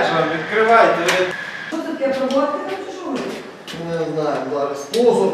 пожежа, відкривайте. ви- Що таке проводка там чи що? Не знаю, зараз позор.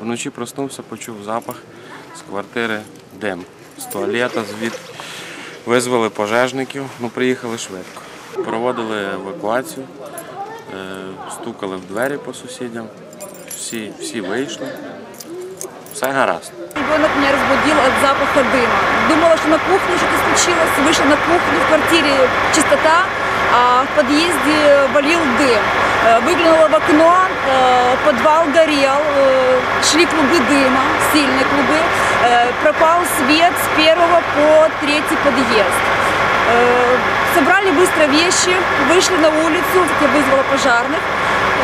Вночі проснувся, почув запах з квартири дим. З туалета звід визвали пожежників, ну приїхали швидко. Проводили евакуацію, стукали в двері по сусідям, всі, всі вийшли. Все гаразд. Ребенок меня разбудил от запаха дыма. Думала, что на кухне что-то случилось. Вышла на кухню, в квартире чистота, а в подъезде валил дым. Э, Выглянула в окно, э, подвал горел, э, шли клубы дыма, сильные клубы. Э, Пропал свет с первого по третий подъезд. Быстро вещи, вышли на улицу, я вызвала пожарных.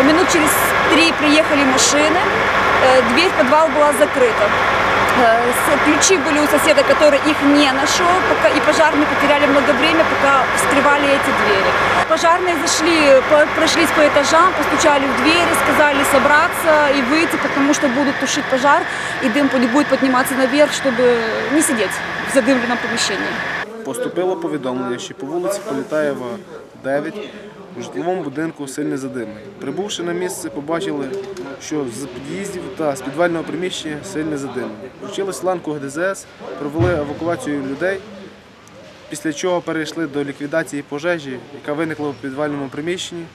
Минут через три приехали машины, Э, дверь в подвал была закрыта. Э, Ключи были у соседа, который их не нашел, пока, и пожарные потеряли много времени, пока вскрывали эти двери. Пожарные зашли, прошлись по этажам, постучали в двери, сказали собраться и выйти, потому что будут тушить пожар, и дым будет подниматься наверх, чтобы не сидеть в задымленном помещении. Поступило повідомлення, що по вулиці Політаєва, 9 у житловому будинку сильне задимлення. Прибувши на місце, побачили, що з під'їздів та з підвального приміщення сильне задимлення. Включили ланку ГДЗС, провели евакуацію людей, після чого перейшли до ліквідації пожежі, яка виникла у підвальному приміщенні.